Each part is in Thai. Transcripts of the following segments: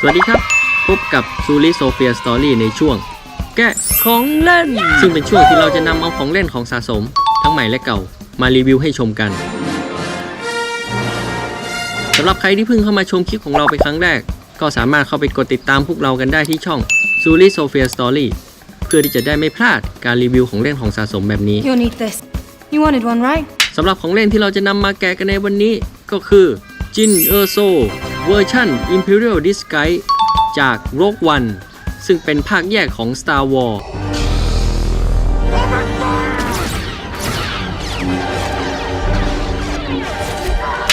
สวัสดีครับ พบกับซูริโซเฟียสตอรี่ในช่วง แกะของเล่น ซึ่งเป็นช่วงที่เราจะนำเอาของเล่นของสะสม ทั้งใหม่และเก่ามารีวิวให้ชมกันสำหรับใครที่เพิ่งเข้ามาชมคลิปของเราเป็นครั้งแรก ก็สามารถเข้าไปกดติดตามพวกเรากันได้ที่ช่องซูริโซเฟียสตอรี่เพื่อที่จะได้ไม่พลาดการรีวิวของเล่นของสะสมแบบนี้ You'll need this. You wanted one, right? สำหรับของเล่นที่เราจะนำมาแกะกันในวันนี้ก็คือจินเออร์โซ เวอร์ชัน Imperial Disguise จาก Rogue One ซึ่งเป็นภาคแยกของ Star Wars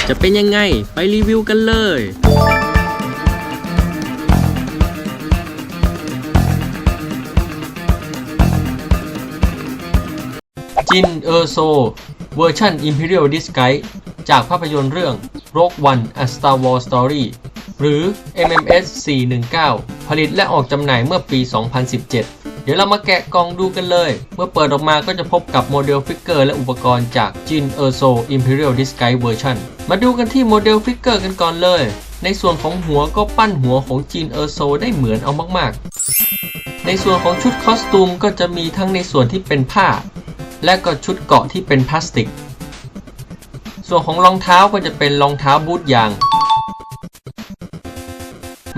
จะเป็นยังไงไปรีวิวกันเลยจินเออร์โซเวอร์ชัน Imperial Disguise จากภาพยนตร์เรื่อง Rogue One A Star Wars Story หรือ MMS 419 ผลิตและออกจำหน่ายเมื่อปี 2017 เดี๋ยวเรามาแกะกล่องดูกันเลย เมื่อเปิดออกมาก็จะพบกับโมเดลฟิกเกอร์และอุปกรณ์จาก Jin Erso Imperial Disguise Version มาดูกันที่โมเดลฟิกเกอร์กันก่อนเลย ในส่วนของหัวก็ปั้นหัวของ Jin Erso ได้เหมือนเอามากๆ ในส่วนของชุดคอสตูมก็จะมีทั้งในส่วนที่เป็นผ้า และก็ชุดเกาะที่เป็นพลาสติก ส่วนของรองเท้าก็จะเป็นรองเท้าบูทยาง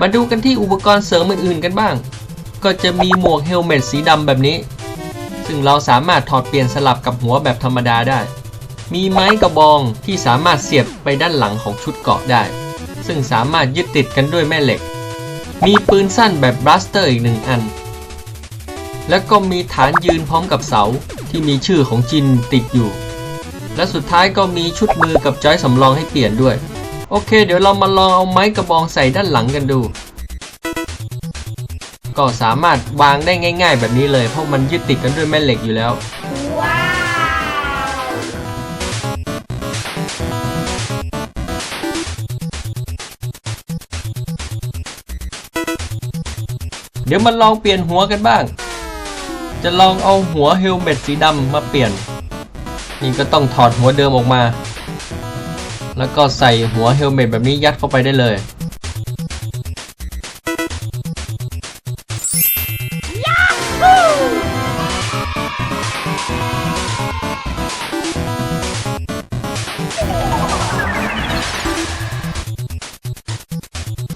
มาดูกันที่อุปกรณ์เสริมอื่นๆกันบ้าง ก็จะมีหมวกเฮลเมตสีดำแบบนี้ ซึ่งเราสามารถถอดเปลี่ยนสลับกับหัวแบบธรรมดาได้ มีไม้กระบองที่สามารถเสียบไปด้านหลังของชุดเกราะได้ ซึ่งสามารถยึดติดกันด้วยแม่เหล็ก มีปืนสั้นแบบบลัสเตอร์อีกหนึ่งอัน แล้วก็มีฐานยืนพร้อมกับเสาที่มีชื่อของจินติดอยู่ และสุดท้ายก็มีชุดมือกับจอยสำรองให้เปลี่ยนด้วย โอเค เดี๋ยวเรามาลองเอาไม้กระบองใส่ด้านหลังกันดู ก็สามารถวางได้ง่าย ๆ แบบนี้เลย เพราะมันยึดติดกันด้วยแม่เหล็กอยู่แล้วเดี๋ยวมาลองเปลี่ยนหัวกันบ้าง จะลองเอาหัวเฮลเมตสีดำมาเปลี่ยน นี่ก็ต้องถอดหัวเดิมออกมา แล้วก็ใส่หัวเฮลเมตแบบนี้ยัดเข้าไปได้เลย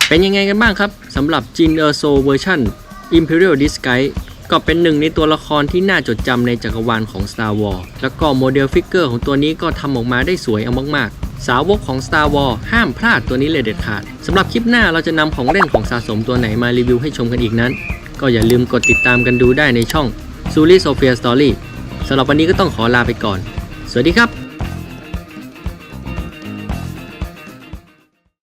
เป็นยังไงกันบ้างครับสำหรับจินเออร์โซเวอร์ชัน Imperial Disguise ก็เป็นหนึ่งในตัวละครที่น่าจดจำในจักรวาลของ Star Wars แล้วก็โมเดลฟิกเกอร์ของตัวนี้ก็ทำออกมาได้สวยเอามากๆ สาวกของ Star Wars ห้ามพลาดตัวนี้เลยเด็ดขาดสำหรับคลิปหน้าเราจะนำของเล่นของสะสมตัวไหนมารีวิวให้ชมกันอีกนั้น ก็อย่าลืมกดติดตามกันดูได้ในช่อง s u r i Sophia Story สำหรับวันนี้ก็ต้องขอลาไปก่อน สวัสดีครับ